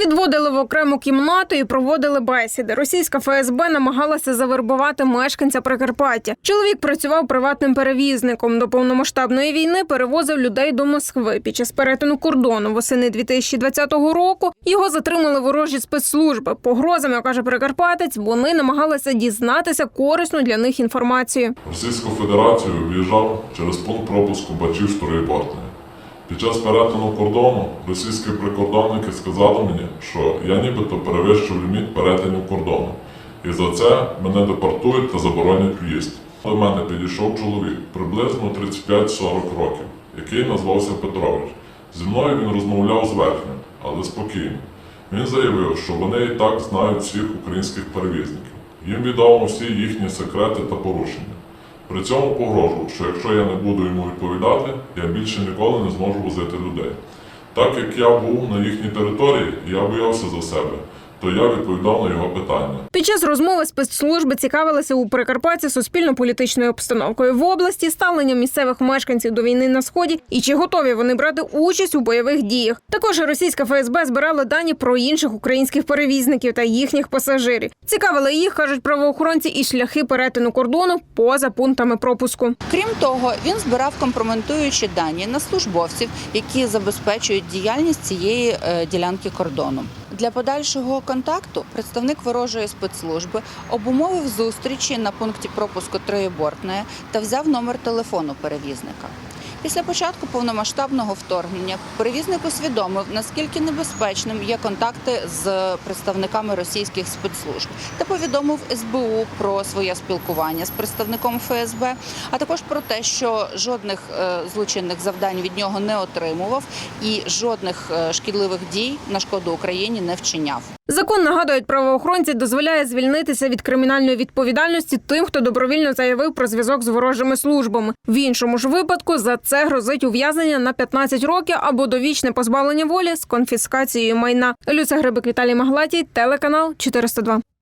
Відводили в окрему кімнату і проводили бесіди. Російська ФСБ намагалася завербувати мешканця Прикарпаття. Чоловік працював приватним перевізником. До повномасштабної війни перевозив людей до Москви. Під час перетину кордону восени 2020 року його затримали ворожі спецслужби. Погрозами каже Прикарпатець. Вони намагалися дізнатися корисну для них інформацію. Російську Федерацію в'їжджав через пункт пропуску Бачів Штурибортної. Під час перетину кордону російські прикордонники сказали мені, що я нібито перевищив ліміт перетинів кордону. І за це мене депортують та заборонять в'їзд. До мене підійшов чоловік приблизно 35-40 років, який назвався Петрович. Зі мною він розмовляв зверхньо, але спокійно. Він заявив, що вони і так знають всіх українських перевізників. Їм відомо всі їхні секрети та порушення. При цьому погрожував, що якщо я не буду йому відповідати, я більше ніколи не зможу возити людей. Так як я був на їхній території, я боявся за себе, то я відповідав на його питання. Під час розмови спецслужби цікавилися у Прикарпатті суспільно-політичною обстановкою в області, ставленням місцевих мешканців до війни на сході і чи готові вони брати участь у бойових діях. Також російська ФСБ збирала дані про інших українських перевізників та їхніх пасажирів. Цікавили їх, кажуть правоохоронці, і шляхи перетину кордону поза пунктами пропуску. Крім того, він збирав компрометуючі дані на службовців, які забезпечують діяльність цієї е, ділянки кордону. Для подальшого контакту представник ворожої спецслужби обумовив зустрічі на пункті пропуску Троєбортної та взяв номер телефону перевізника. Після початку повномасштабного вторгнення перевізник усвідомив, наскільки небезпечним є контакти з представниками російських спецслужб, та повідомив СБУ про своє спілкування з представником ФСБ, а також про те, що жодних е, злочинних завдань від нього не отримував і жодних е, шкідливих дій на шкоду Україні не вчиняв. Закон нагадують правоохоронці, дозволяє звільнитися від кримінальної відповідальності тим, хто добровільно заявив про зв'язок з ворожими службами. В іншому ж випадку за це грозить ув'язнення на 15 років або довічне позбавлення волі з конфіскацією майна. Люся Грибик Віталій Маглатій, телеканал 402.